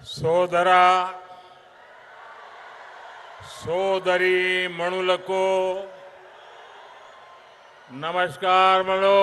సోదర సోదరి మణులకు నమస్కారములు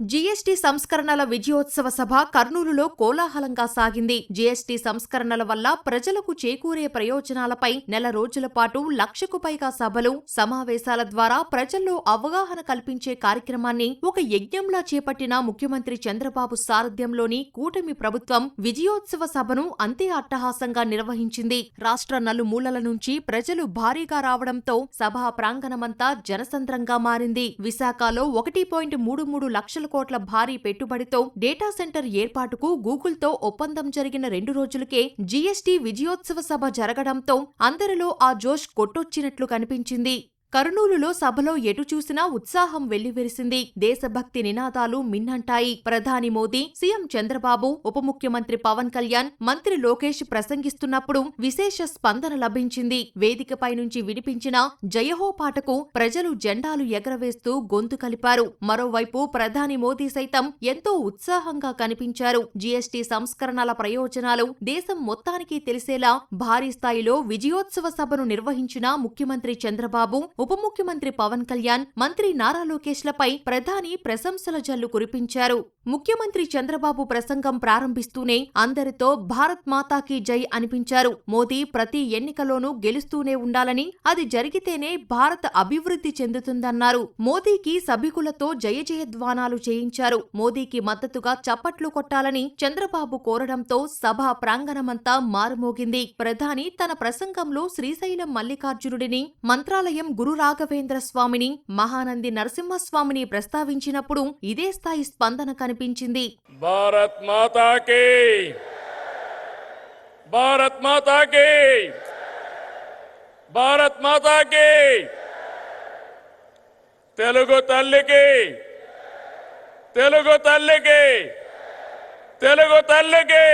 జీఎస్టీ సంస్కరణల విజయోత్సవ సభ కర్నూలులో కోలాహలంగా సాగింది. జీఎస్టీ సంస్కరణల వల్ల ప్రజలకు చేకూరే ప్రయోజనాలపై నెల రోజుల పాటు లక్షకు పైగా సభలు సమావేశాల ద్వారా ప్రజల్లో అవగాహన కల్పించే కార్యక్రమాన్ని ఒక యజ్ఞంలా చేపట్టిన ముఖ్యమంత్రి చంద్రబాబు సారథ్యంలోని కూటమి ప్రభుత్వం విజయోత్సవ సభను అంతే అట్టహాసంగా నిర్వహించింది. రాష్ట్ర నలుమూలల నుంచి ప్రజలు భారీగా రావడంతో సభా ప్రాంగణమంతా జనసంద్రంగా మారింది. విశాఖలో ఒకటి పాయింట్ మూడు మూడు లక్షల కోట్ల భారీ పెట్టుబడితో డేటా సెంటర్ ఏర్పాటుకు గూగుల్తో ఒప్పందం జరిగిన రెండు రోజులకే జీఎస్టీ విజయోత్సవ సభ జరగడంతో అందరిలో ఆ జోష్ కొట్టొచ్చినట్లు కనిపించింది. కర్నూలులో సభలో ఎటు చూసినా ఉత్సాహం వెల్లివిరిసింది. దేశభక్తి నినాదాలు మిన్నంటాయి. ప్రధాని మోదీ సీఎం చంద్రబాబు ఉప ముఖ్యమంత్రి పవన్ కళ్యాణ్ మంత్రి లోకేష్ ప్రసంగిస్తున్నప్పుడు విశేష స్పందన లభించింది. వేదికపై నుంచి వినిపించిన జయహో పాటకు ప్రజలు జెండాలు ఎగరవేస్తూ గొంతు కలిపారు. మరోవైపు ప్రధాని మోదీ సైతం ఎంతో ఉత్సాహంగా కనిపించారు. జీఎస్టీ సంస్కరణల ప్రయోజనాలు దేశం మొత్తానికి తెలిసేలా భారీ స్థాయిలో విజయోత్సవ సభను నిర్వహించిన ముఖ్యమంత్రి చంద్రబాబు ఉప ముఖ్యమంత్రి పవన్ కళ్యాణ్ మంత్రి నారా లోకేష్లపై ప్రధాని ప్రశంసల జల్లు కురిపించారు. ముఖ్యమంత్రి చంద్రబాబు ప్రసంగం ప్రారంభిస్తూనే అందరితో భారత్ మాతాకి జై అనిపించారు. మోదీ ప్రతి ఎన్నికలోనూ గెలుస్తూనే ఉండాలని అది జరిగితేనే భారత్ అభివృద్ధి చెందుతుందన్నారు. మోదీకి సభికులతో జయజయధ్వానాలు చేయించారు. మోదీకి మద్దతుగా చప్పట్లు కొట్టాలని చంద్రబాబు కోరడంతో సభ ప్రాంగణమంతా మారుమోగింది. ప్రధాని తన ప్రసంగంలో శ్రీశైలం మల్లికార్జునుడిని మంత్రాలయం గురు రాఘవేంద్ర స్వామిని మహానంది నరసింహస్వామిని ప్రస్తావించినప్పుడు ఇదే స్థాయి స్పందన కనిపించింది. భారత్ మాతాకి భారత్ మాతాకి భారత్ మాతాకి తెలుగు తల్లికి! తెలుగు తల్లికి! తెలుగు తల్లికి!